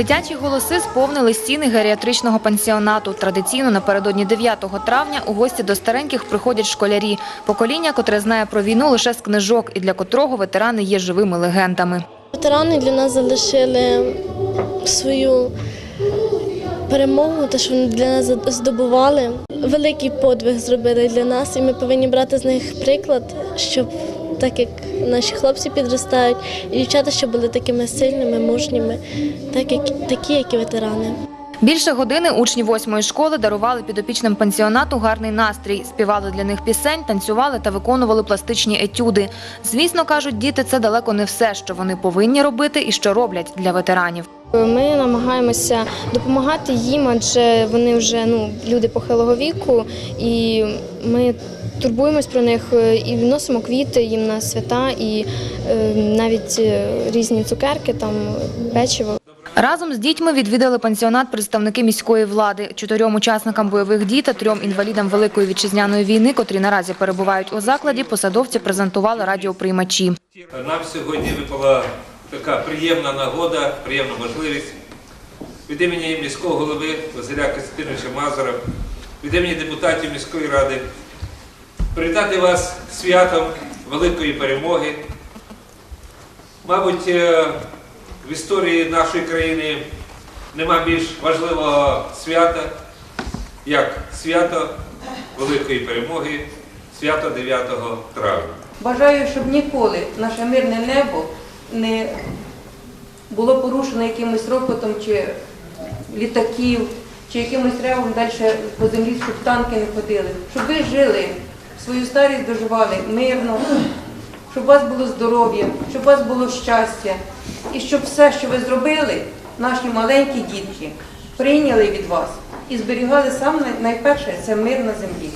Дитячі голоси сповнили стіни геріатричного пансіонату. Традиційно напередодні 9 травня у гості до стареньких приходять школярі. Покоління, котре знає про війну лише з книжок і для котрого ветерани є живими легендами. Ветерани для нас залишили свою перемогу, те, що вони для нас здобували. Великий подвиг зробили для нас, і ми повинні брати з них приклад, щоб так як наші хлопці підростають, і дівчата, щоб були такими сильними, мужніми, так як такі, як і ветерани. Більше години учні восьмої школи дарували підопічним пансіонату гарний настрій, співали для них пісень, танцювали та виконували пластичні етюди. Звісно, кажуть, діти це далеко не все, що вони повинні робити і що роблять для ветеранів. Ми намагаємося допомагати їм, адже вони вже ну, люди похилого віку, і ми турбуємось про них е, і вносимо квіти їм на свята, і е, навіть е, різні цукерки, там печиво. Разом з дітьми відвідали пансіонат представники міської влади. Чотирьом учасникам бойових дій та трьом інвалідам Великої вітчизняної війни, котрі наразі перебувають у закладі, посадовці презентували радіоприймачі. Нам сьогодні випала така приємна нагода, приємна можливість від імені міського голови Василя Костянтиновича Мазура, від імені депутатів міської ради привітати вас святом великої перемоги. Мабуть, е, в історії нашої країни нема більш важливого свята, як свято великої перемоги, свято 9 травня. Бажаю, щоб ніколи наше мирне небо не було порушено якимось ропотом чи літаків, чи якимось ревом далі по землі, щоб танки не ходили. Щоб ви жили, свою старість доживали мирно, щоб у вас було здоров'я, щоб у вас було щастя. І щоб все, що ви зробили, наші маленькі дітки прийняли від вас і зберігали саме найперше це мир на землі.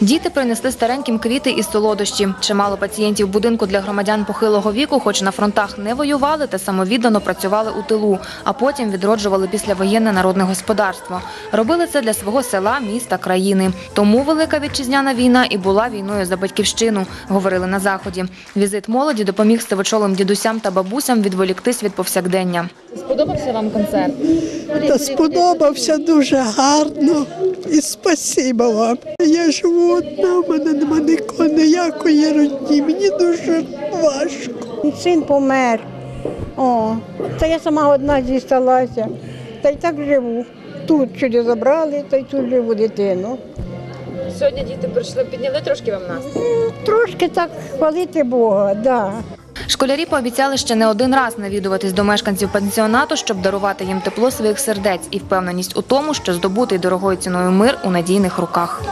Діти принесли стареньким квіти і солодощі. Чимало пацієнтів будинку для громадян похилого віку, хоч на фронтах не воювали та самовіддано працювали у тилу, а потім відроджували післявоєнне народне господарство. Робили це для свого села, міста, країни. Тому велика вітчизняна війна і була війною за батьківщину, говорили на заході. Візит молоді допоміг сивочолим дідусям та бабусям відволіктись від повсякдення. Сподобався вам концерт? Та сподобався дуже гарно. І спасибо вам. Я живу одна, в мене нема нікого ніякої родні. Мені дуже важко. Син помер. О, та я сама одна зісталася. Та й так живу. Тут чуди забрали, та й тут живу дитину. Сьогодні діти прийшли, підняли трошки вам настрій. Трошки так хвалити Бога, да. Школярі пообіцяли ще не один раз навідуватись до мешканців пансіонату, щоб дарувати їм тепло своїх сердець і впевненість у тому, що здобутий дорогою ціною мир у надійних руках.